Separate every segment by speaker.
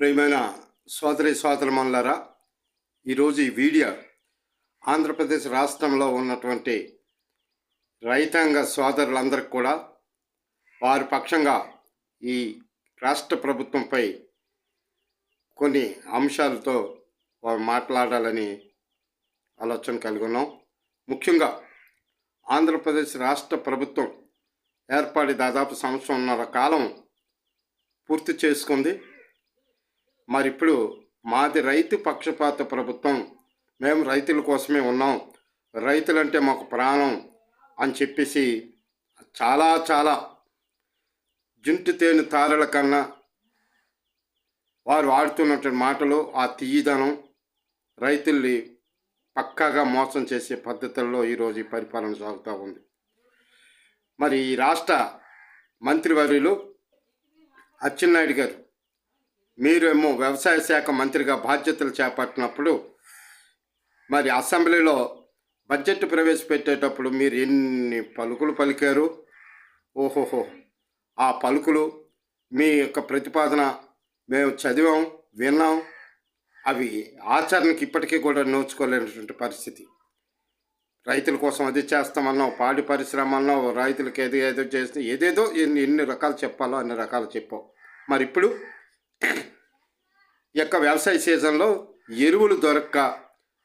Speaker 1: ప్రియమైన సోదరి సోదరమన్లారా ఈరోజు ఈ వీడియో ఆంధ్రప్రదేశ్ రాష్ట్రంలో ఉన్నటువంటి రైతాంగ సోదరులందరికీ కూడా వారి పక్షంగా ఈ రాష్ట్ర ప్రభుత్వంపై కొన్ని అంశాలతో వారు మాట్లాడాలని ఆలోచన కలిగి ఉన్నాం. ముఖ్యంగా ఆంధ్రప్రదేశ్ రాష్ట్ర ప్రభుత్వం ఏర్పడి దాదాపు సంవత్సరంన్నర కాలం పూర్తి చేసుకుంది. మరి ఇప్పుడు మాది రైతు పక్షపాత ప్రభుత్వం. మేము రైతుల కోసమే ఉన్నాం. రైతులంటే మాకు ప్రాణం అని చెప్పేసి చాలా చాలా జుంటు తేనె తారల కన్నా వారు వాడుతున్నటువంటి మాటలు ఆ తీయదనం రైతుల్ని పక్కాగా మోసం చేసే పద్ధతుల్లో ఈరోజు ఈ పరిపాలన సాగుతూ ఉంది. మరి ఈ రాష్ట్ర మంత్రివర్యులు అచ్చెన్నాయుడు గారు మీరేమో వ్యవసాయ శాఖ మంత్రిగా బాధ్యతలు చేపట్టినప్పుడు మరి అసెంబ్లీలో బడ్జెట్ ప్రవేశపెట్టేటప్పుడు మీరు ఎన్ని పలుకులు పలికారు? ఓహోహో! ఆ పలుకులు మీ యొక్క ప్రతిపాదన మేము చదివాం విన్నాం. అవి ఆచరణకి ఇప్పటికీ కూడా నోచుకోలేనటువంటి పరిస్థితి. రైతుల కోసం అది చేస్తామన్నావు పాడి పరిశ్రమ అన్నావు రైతులకు ఏదో ఏదో చేస్తే ఏదేదో ఎన్ని ఎన్ని రకాలు చెప్పాలో అన్ని రకాలు చెప్పావు. మరి ఇప్పుడు యొక్క వ్యవసాయ సీజన్లో ఎరువులు దొరక్క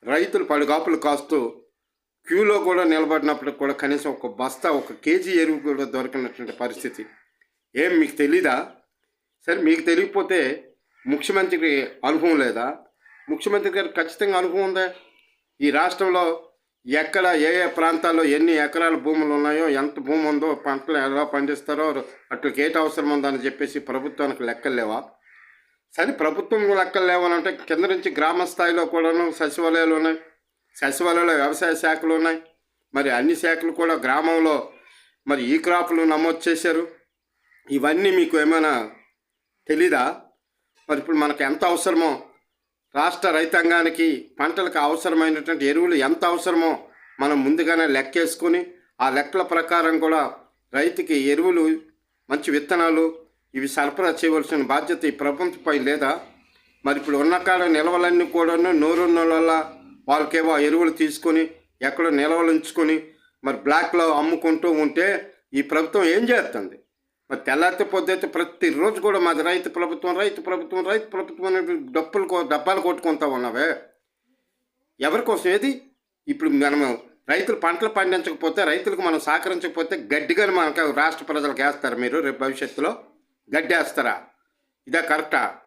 Speaker 1: రైతులు పడుగాపులు కాస్తూ క్యూలో కూడా నిలబడినప్పుడు కూడా కనీసం ఒక బస్తా ఒక కేజీ ఎరువు కూడా దొరకనటువంటి పరిస్థితి. ఏం మీకు తెలీదా? సరే మీకు తెలియకపోతే ముఖ్యమంత్రికి అనుభవం లేదా? ముఖ్యమంత్రి గారు ఖచ్చితంగా అనుభవం ఉందా? ఈ రాష్ట్రంలో ఎక్కడ ఏ ఏ ప్రాంతాల్లో ఎన్ని ఎకరాల భూములు ఉన్నాయో ఎంత భూమి ఉందో పంటలు ఎలా పండిస్తారో అట్లకి ఏటి అవసరం ఉందని చెప్పేసి ప్రభుత్వానికి లెక్కలు లేవా? సరే ప్రభుత్వం లెక్కలు లేవనంటే కింద నుంచి గ్రామ స్థాయిలో కూడాను సచివాలయాలు ఉన్నాయి. సచివాలయంలో వ్యవసాయ శాఖలు ఉన్నాయి. మరి అన్ని శాఖలు కూడా గ్రామంలో మరి ఈ క్రాపులు నమోదు చేశారు. ఇవన్నీ మీకు ఏమైనా తెలీదా? మరి ఇప్పుడు మనకు ఎంత అవసరమో రాష్ట్ర రైతాంగానికి పంటలకు అవసరమైనటువంటి ఎరువులు ఎంత అవసరమో మనం ముందుగానే లెక్కేసుకొని ఆ లెక్కల ప్రకారం కూడా రైతుకి ఎరువులు మంచి విత్తనాలు ఇవి సరఫరా చేయవలసిన బాధ్యత ఈ ప్రభుత్వంపై లేదా? మరి ఇప్పుడు ఉన్న కాడ నిల్వలన్నీ కూడాను నోరు వల్ల వాళ్ళకేమో ఎరువులు తీసుకొని ఎక్కడో నిల్వలు ఉంచుకొని మరి బ్లాక్లో అమ్ముకుంటూ ఉంటే ఈ ప్రభుత్వం ఏం చేస్తుంది? మరి తెల్లారితే పొద్దుతే ప్రతిరోజు కూడా మాది రైతు ప్రభుత్వం రైతు ప్రభుత్వం రైతు ప్రభుత్వం అనే డప్పులు డబ్బాలు కొట్టుకుంటా ఉన్నావే. ఎవరి కోసం ఏది? ఇప్పుడు మనము రైతులు పంటలు పండించకపోతే రైతులకు మనం సహకరించకపోతే గడ్డిగా మనకు రాష్ట్ర ప్రజలకు వేస్తారు మీరు రేపు భవిష్యత్తులో. గడ్డేస్తారా ఇదే కరెక్టా?